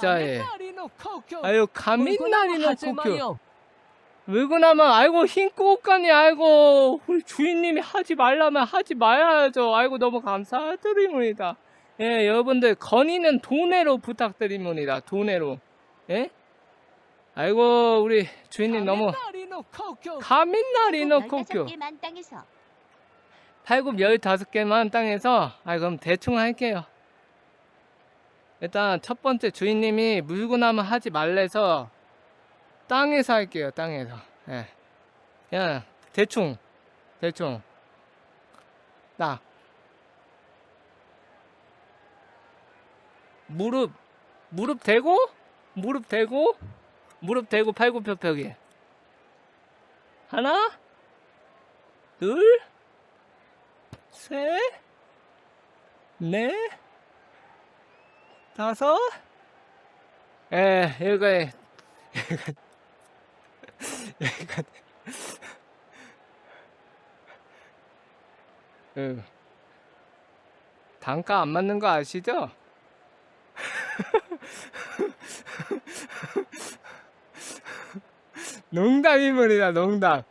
자에 아유 가민날이나 고쿄. 왜그나마 아이고 흰꽃가니 아이고 우리 주인님이 하지 말라면 하지 말아야죠. 아이고 너무 감사드립니다. 예 여러분들 건의는 돈으로 부탁드립니다. 돈으로. 예? 아이고 우리 주인님 너무 가민날이노 코쿄. 8곱 15개만 땅에서 아이 그럼 대충 할게요. 일단 첫 번째 주인님이 물구나무 하지 말래서 땅에서 할게요 땅에서. 예. 그냥 대충 대충. 딱 무릎 무릎 대고? 무릎 대고? 무릎 대고 팔굽혀펴기. 하나 둘 셋, 넷, 다섯, 에, 여기가, 여기가, 여기가, 그, 단가 안 맞는 거 아시죠? 농담이물이다, 농담.